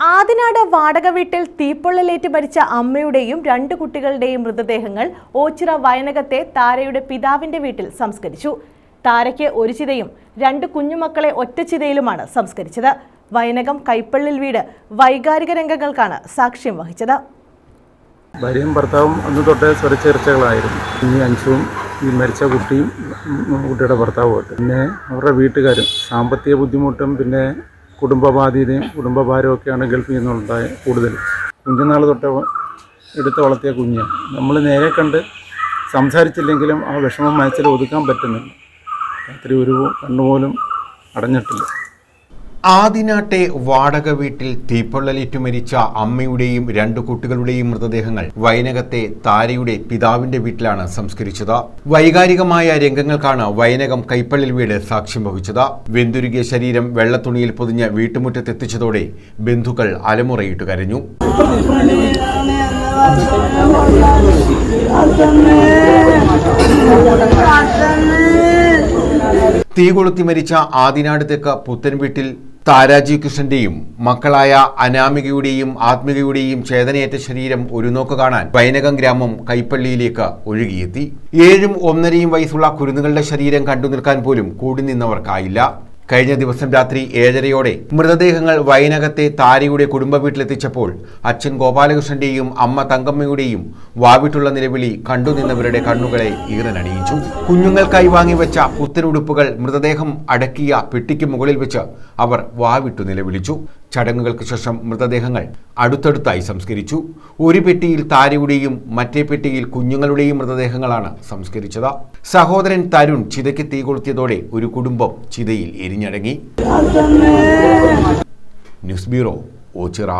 ആദിനാട് വാടക വീട്ടിൽ തീപ്പൊള്ളലേറ്റ് മരിച്ച അമ്മയുടെയും രണ്ട് കുട്ടികളുടെയും മൃതദേഹങ്ങൾ ഓച്ചിറ വയനകത്തെ താരയുടെ പിതാവിന്റെ വീട്ടിൽ സംസ്കരിച്ചു. താരയ്ക്ക് ഒരു ചിതയും രണ്ട് കുഞ്ഞുമക്കളെ ഒറ്റ ചിതയിലുമാണ് സംസ്കരിച്ചത്. വയനകം കൈപ്പള്ളിൽ വീട് വൈകാരിക രംഗങ്ങൾക്കാണ് സാക്ഷ്യം വഹിച്ചത്. ഭാര്യയും ഭർത്താവും അന്ന് തൊട്ടേ സ്വരച്ചേർച്ചകളായിരുന്നു ഇനി അഞ്ചും ഈ മരിച്ച കുട്ടിയും കുട്ടിയുടെ ഭർത്താവുമായിട്ട്. പിന്നെ അവരുടെ വീട്ടുകാരും സാമ്പത്തിക ബുദ്ധിമുട്ടും പിന്നെ കുടുംബബാധ്യതയും കുടുംബഭാരവും ഒക്കെയാണ് ഗൾഫിൽ നിന്നുണ്ടായ കൂടുതൽ. കുഞ്ഞുനാൾ തൊട്ട് എടുത്ത് വളർത്തിയ കുഞ്ഞ്. നമ്മൾ നേരെ കണ്ട് സംസാരിച്ചില്ലെങ്കിലും ആ വിഷമം മനസ്സിൽ ഒതുക്കാൻ പറ്റുന്നില്ല. രാത്രി ഒരു കണ്ണുപോലും അടഞ്ഞിട്ടില്ല. ആദിനാട്ടെ വാടക വീട്ടിൽ തീപ്പൊള്ളലേറ്റു മരിച്ച അമ്മയുടെയും രണ്ടു കുട്ടികളുടെയും മൃതദേഹങ്ങൾ വയനകത്തെ താരയുടെ പിതാവിന്റെ വീട്ടിലാണ് സംസ്കരിച്ചത്. വൈകാരികമായ രംഗങ്ങൾക്കാണ് വയനകം കൈപ്പള്ളിൽ വീട് സാക്ഷ്യം വഹിച്ചത്. വെന്തുരുകിയ ശരീരം വെള്ളത്തുണിയിൽ പൊതിഞ്ഞ് വീട്ടുമുറ്റത്തെത്തിച്ചതോടെ ബന്ധുക്കൾ അലമുറയിട്ട് കരഞ്ഞു. തീ കൊളുത്തി മരിച്ച ആദിനാട് തെക്ക് പുത്തൻ വീട്ടിൽ താരാജി കൃഷ്ണന്റെയും മക്കളായ അനാമികയുടെയും ആത്മികയുടെയും ചേതനയേറ്റ ശരീരം ഒരു നോക്ക് കാണാൻ വൈനകം ഗ്രാമം കൈപ്പള്ളിയിലേക്ക് ഒഴുകിയെത്തി. ഏഴും ഒന്നരയും വയസ്സുള്ള കുരുന്നുകളുടെ ശരീരം കണ്ടു നിൽക്കാൻ പോലും കൂടി നിന്നവർക്കായില്ല. കഴിഞ്ഞ ദിവസം രാത്രി ഏഴരയോടെ മൃതദേഹങ്ങൾ വയനകത്തെ താരിയുടെ കുടുംബ വീട്ടിലെത്തിച്ചപ്പോൾ അച്ഛൻ ഗോപാലകൃഷ്ണന്റെയും അമ്മ തങ്കമ്മയുടെയും വാവിട്ടുള്ള നിലവിളി കണ്ടുനിന്നവരുടെ കണ്ണുകളെ ഈറനണിയിച്ചു. കുഞ്ഞുങ്ങൾക്കായി വാങ്ങിവെച്ച പുത്തനുടുപ്പുകൾ മൃതദേഹം അടക്കിയ പെട്ടിക്ക് മുകളിൽ വെച്ച് അവർ വാവിട്ടു നിലവിളിച്ചു. ചടങ്ങുകൾക്ക് ശേഷം മൃതദേഹങ്ങൾ അടുത്തടുത്തായി സംസ്കരിച്ചു. ഒരു പെട്ടിയിൽ താരയുടെയും മറ്റേ പെട്ടിയിൽ കുഞ്ഞുങ്ങളുടെയും മൃതദേഹങ്ങളാണ് സംസ്കരിച്ചത്. സഹോദരൻ തരുൺ ചിതയ്ക്ക് തീ കൊളുത്തിയതോടെ ഒരു കുടുംബം ചിതയിൽ എരിഞ്ഞടങ്ങി. News bureau Ochira.